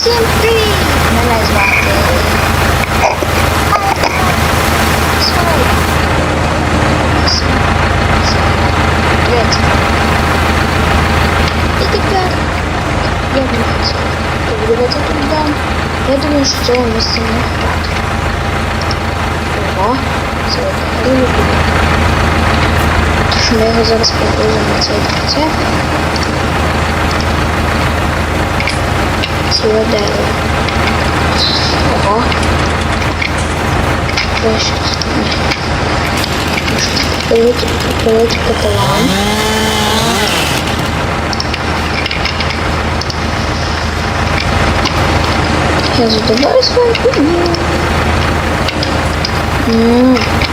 Всім привіт! Мене звати. І тепер я буду побудувати тут дом. Я думаю, що цього місця не хватить. Ого, це не буде. Тож ми його зараз погрузимо на цей прицеп. cima dela. Ó. Bonito, bonito popular. Resolveu várias coisas. Hum.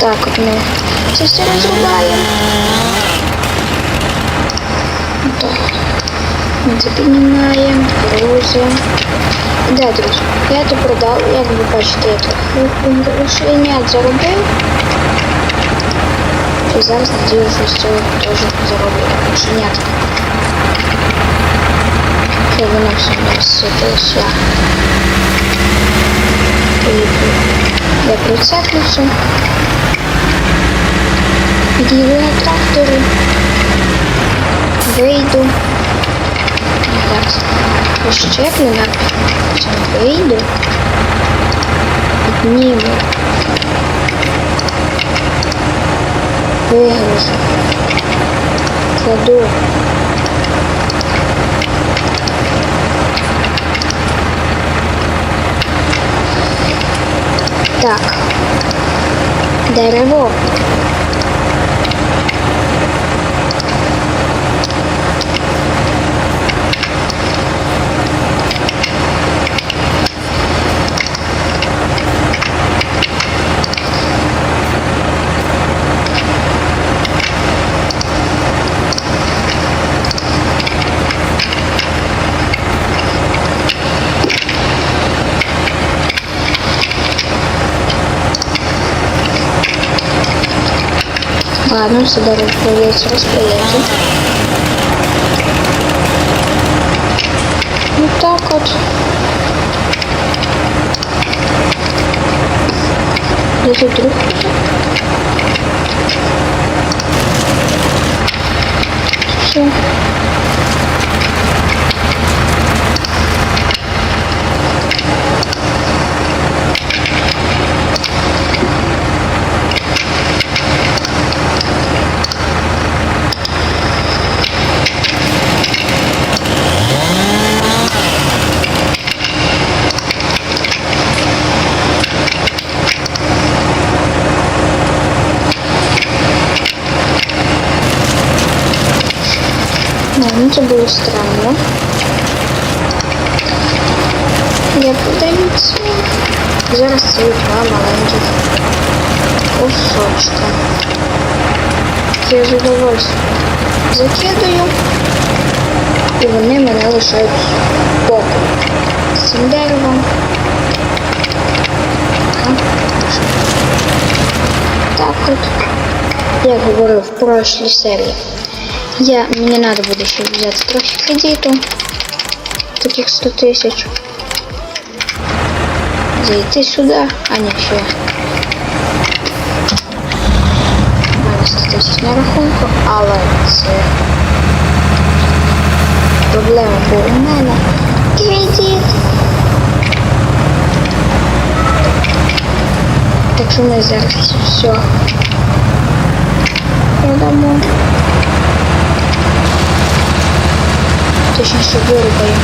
Так вот мы все все разрубаем. Так. Це піднімаємо, грузимо. Да, друзі, я це продав, як ви бачите, я трохи грошенят заробив. І зараз надію, що з цього теж зароблю грошенятка. Щоб воно все не розсипалося. Я прицеплюся. Під'їду на тракторі. Вийду. Так, пощеплю на цьому вийду. Підніму. Вигрузу. Кладу. Так. Дерево. Ладно, все дерево придется распилити. Вот так вот. Где тут друг? Все. Це було странно. Я подаю. Зараз це два маленьких кусочка. Я з удовольствием закидаю. І вони мене лишають боку. З цим деревом. Так от. Я говорив в прошлій серії. Я, мне надо буде ще взяти трохи кредиту. Таких 100 тисяч. Зайти сюди. А ні, ще. Мене 100 тисяч на рахунку, але це проблема, бо у мене кредит. Так що ми зараз все продамо. Точніше вирубаємо.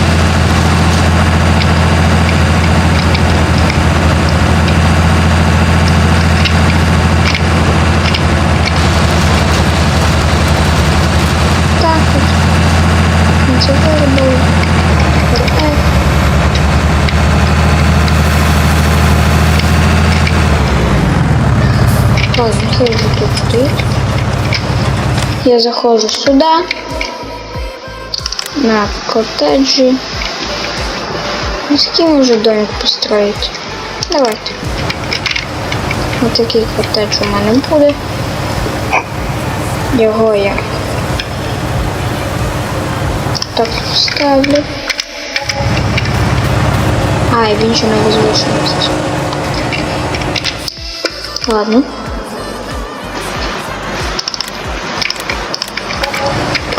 Так от. Ми це вирубали. Тепер F. Ладно, хай вже тут стоїть. Я заходжу сюди. На коттеджі. З кем уже домик построить? Давайте. Отакий котедж у мене буде. Його я так вставлю. А, і він ще не возвишеності. Ладно.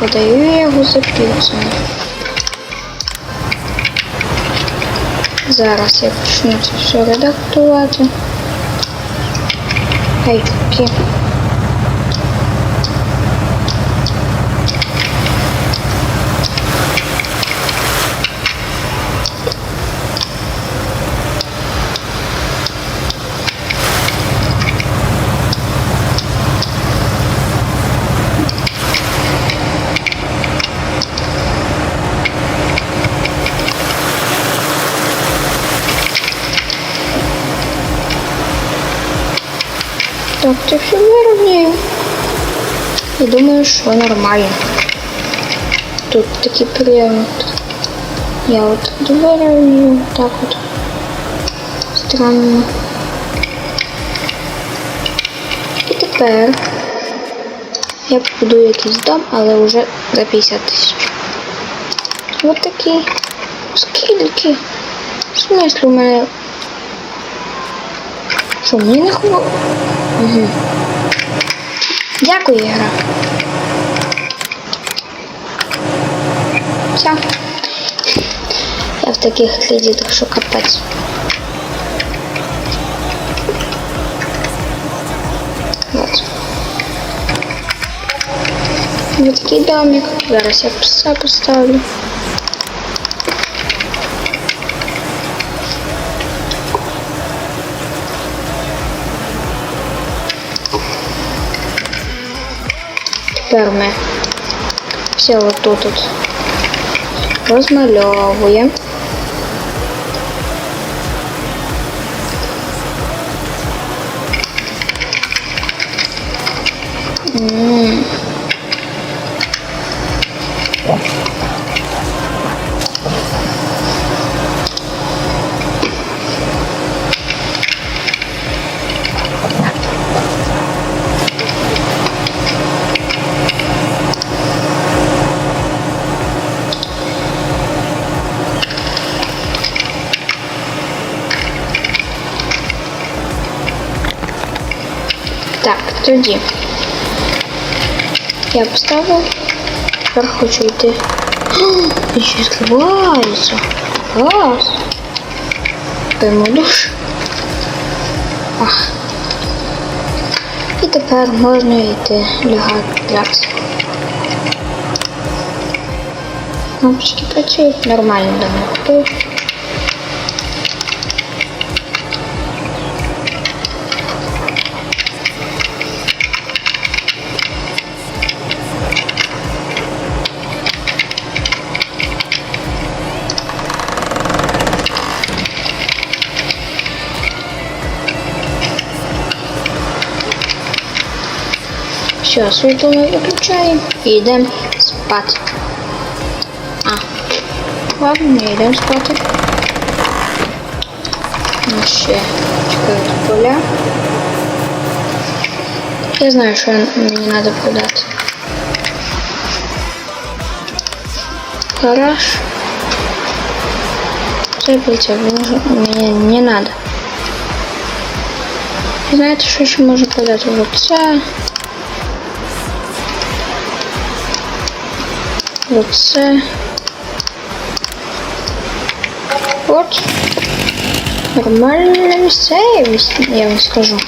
Продаю я його за півцену. Зараз я почну це все редактувати. Ай, такі. Так, це все вирівняю. І думаю, що нормально. Тут такий прийом. Я от вирівнюю, так от. Странно. І тепер я побудую якийсь дом, але вже за 50 тисяч. Ось такий. Скільки? В смислі у мене що, мені не хвило? Угу. Дякую, ігра. Все. Я в таких кредитах, що капець. Вот. Вот такий домик. Зараз я пса поставлю. Тепер ми все вот тут розмальовуємо. М. Так, тоді. Я поставив. Тепер хочу йти. І ще відкривається. Клас. Прямо душ. Ах. І тепер можна йти лягати лягти. Кнопочки працюють нормально давно Все, світло виключаємо і йдемо спати. А, ладно, не йдемо спати. Ну ще чекають поля. Я знаю, що мені треба продати. Гараж. Це прицеп, мені не надо. Знаєте, що ще можу продати? Оце. Оце. От. Нормальна місцевість, я вам скажу.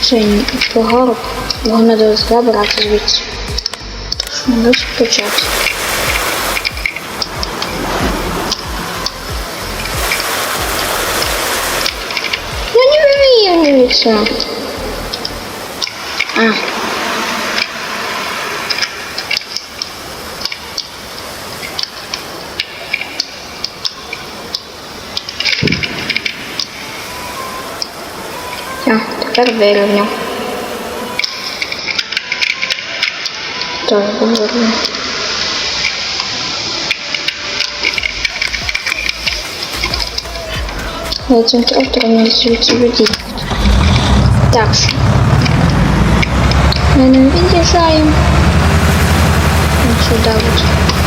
Це погорб. Його треба забрати звідси. Що не почати. Ну не вивірюється. А. Все, тепер вирівняв. Так, вирівняв. Але цим трактором не звідси водій. Так. Ми не від'їжджаємо. Ось сюди от.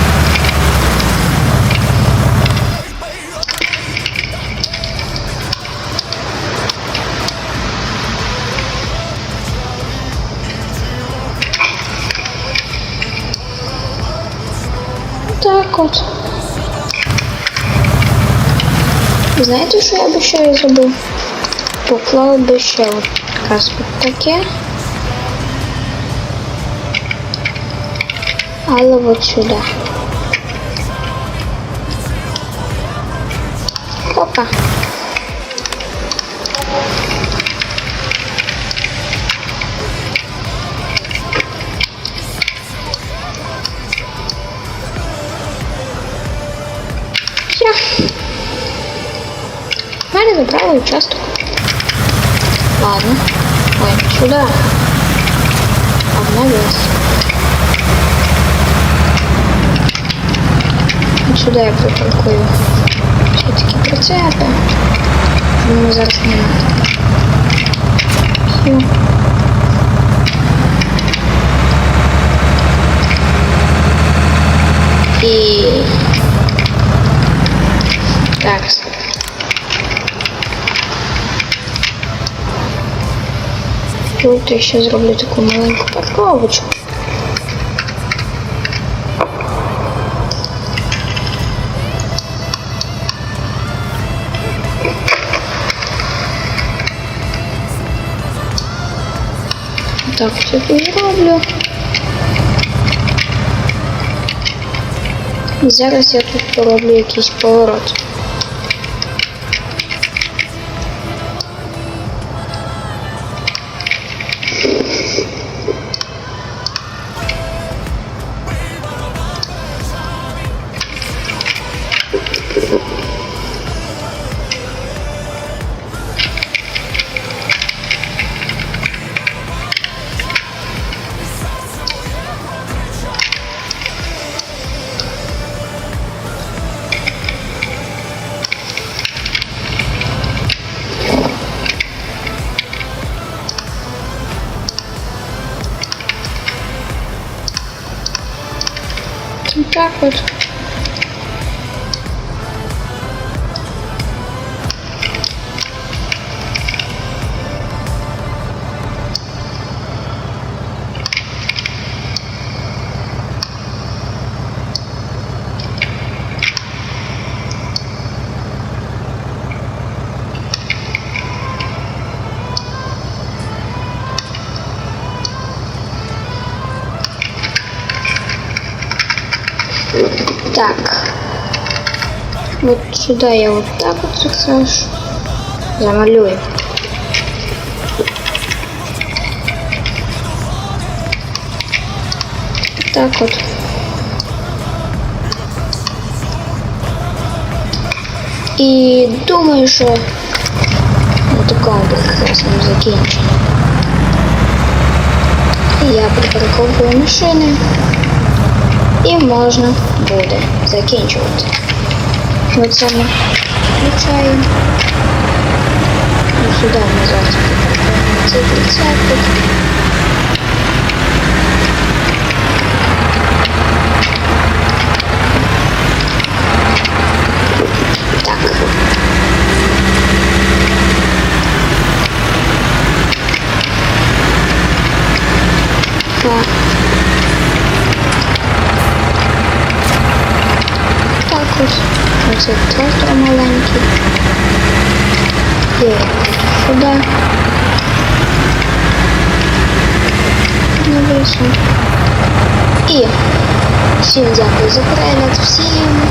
Так от. Знаєте, що я би ще зробив? Поклав би ще от якраз таке. Але от сюди. Забрали участок. Ладно. Ой, сюда. Обновилась. Вот сюда я припаркую. Все-таки прицепи. Мені зараз не надо. Все. І... Так. Тут я ще зроблю таку маленьку парковочку. Так, тут зроблю. Зараз я тут пороблю якийсь поворот. Так вот. Так. Вот сюда я вот так вот сразу замалюю. Так вот. І думаю, що на такому буде красному закінченні. Я припарковую машини і можна буде закінчувати. Ми цьому включаємо. Ну, сюди назад. 30. Оце трактор маленький. Є сюди. Навіщо. І всім дякую за перегляд. Всім.